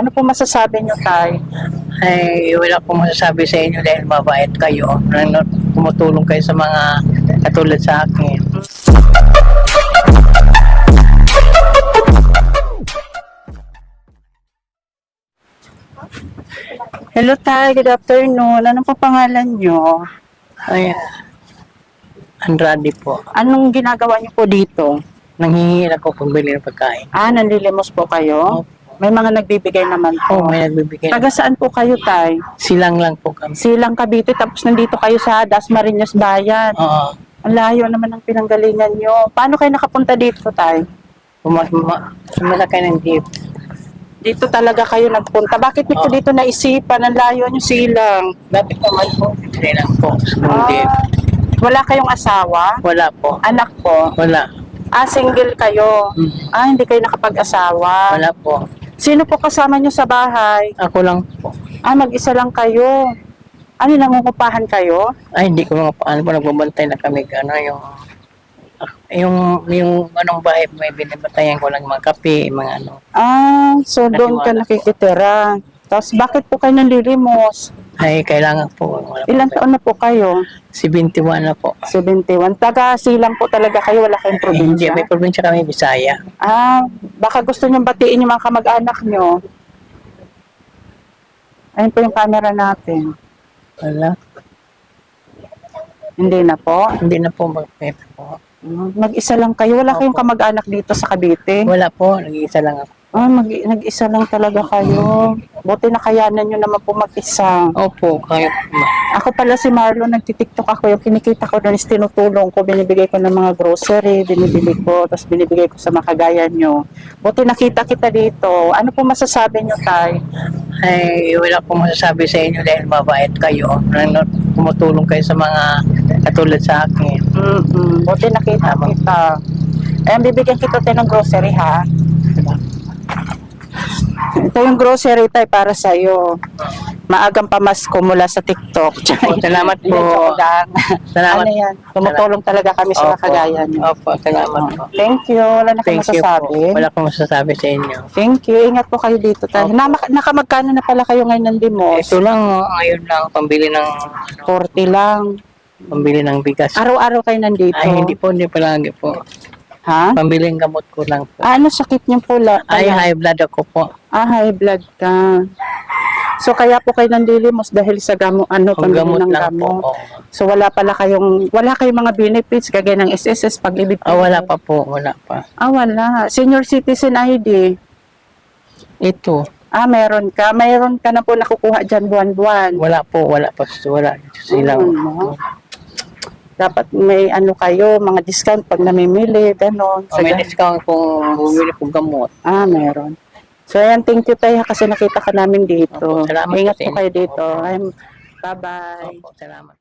Ano po masasabi niyo, Tay? Ay, wala akong masasabi sa inyo dahil mabait kayo. Nang tumutulong kayo sa mga katulad sa akin. Hello, Tay. Good afternoon. Ano po pangalan niyo? Ay, Andrade po. Anong ginagawa niyo po dito? Nanghihingi ako pambili ng pagkain. Ah, nanlilimos po kayo? May mga nagbibigay naman po. may nagbibigay. Taga saan po kayo, Tay? Silang lang po kami. Silang Cavite, tapos nandito kayo sa Dasmariñas Bayan. Oo. Ang layo naman ng pinanggalingan nyo. Paano kayo nakapunta dito, Tay? Puma- ma- Sumala kayo ng jeep. Dito talaga kayo nagpunta. Bakit nito Oo. dito naisipan? Ang layo nyo silang. Dati naman po. Hindi lang po. Sa jeep. Ah, wala kayong asawa? Wala po. Anak po? Wala. Ah, single kayo? Mm. Ah, hindi kayo nakapag-asawa? Wala po. Sino po kasama nyo sa bahay? Ako lang po. Ah, mag-isa lang kayo. Ano, nangungupahan kayo? Ay, hindi ko mga paano po nagbabantay na kami. Ano, yung yung yung anong bahay may binibatayan ko lang mga kape, mga ano. Ah, so doon ka Natiwala po. nakikitira. Tapos bakit po kayo nanlilimos? Ay, kailangan po. Wala po. Ilang taon na po kayo? 71 na po. 71. Taga silang po talaga kayo, wala kayong hindi, probinsya. may probinsya kami, Bisaya. Ah, baka gusto nyo batiin yung mga kamag-anak nyo. Ayun po yung camera natin. Wala. Hindi na po. Hindi na po mag-pep po. Mag-isa lang kayo. Wala kayong Opo. kamag-anak dito sa Cavite. Wala po, nag-iisa lang ako. Ah, mag- nag-isa lang talaga kayo. Buti nakayanan nyo naman po mag-isa. Opo, kayo po. Ako pala si Marlon, nagtitiktok ako. Yung kinikita ko doon is tinutulong ko. Binibigay ko ng mga grocery, binibili ko, tapos binibigay ko sa mga kagaya nyo. Buti nakita kita dito. Ano po masasabi nyo, Tay? Ay, wala akong masasabi sa inyo dahil mabait kayo. Nang tumutulong kayo sa mga katulad sa akin. Mm-mm. Buti nakita kita. Ayan, bibigyan kita tayo ng grocery, ha? Ito yung grocery tayo para sa'yo. Maagang pamasko mula sa TikTok. Opo, salamat po. Salamat. Ano yan? Tumutulong talaga kami sa Opo. niyo. Opo, salamat po. Thank you. Wala na kayong Thank you po. masasabi. Wala akong masasabi sa inyo. Thank you. Ingat po kayo dito. Tayo. Opo. Na, nakamagkano na pala kayo ngayon ng limos? Ito lang, ngayon lang, pambili ng, 40 lang. pambili ng bigas. Araw-araw kayo nandito. Ay, hindi po, hindi palagi po. Ha? Pambiling gamot ko lang po. Ah, ano sakit niyo po? La? Ay, high blood ako po. Ah, high blood ka. So, kaya po kayo nandilimos dahil sa gamo, ano, Ang pambili gamot ng lang po. gamot. Oo. So, wala pala kayong, wala kayong mga benefits, kagaya ng SSS, pag-ibig. Ah, wala pa po, wala pa. Ah, wala. Senior Citizen ID. Ito, Ah, meron ka. Meron ka na po nakukuha dyan buwan-buwan. wala po, wala pa. Wala. Silang, Ano? Dapat may ano kayo, mga discount pag namimili, gano'n. oh, may discount kung bumili kong gamot. Ah, meron. So, ayan, thank you tayo kasi nakita ka namin dito. Opo, salamat po Ingat po kayo dito. Opo. I'm, bye-bye. Opo, salamat.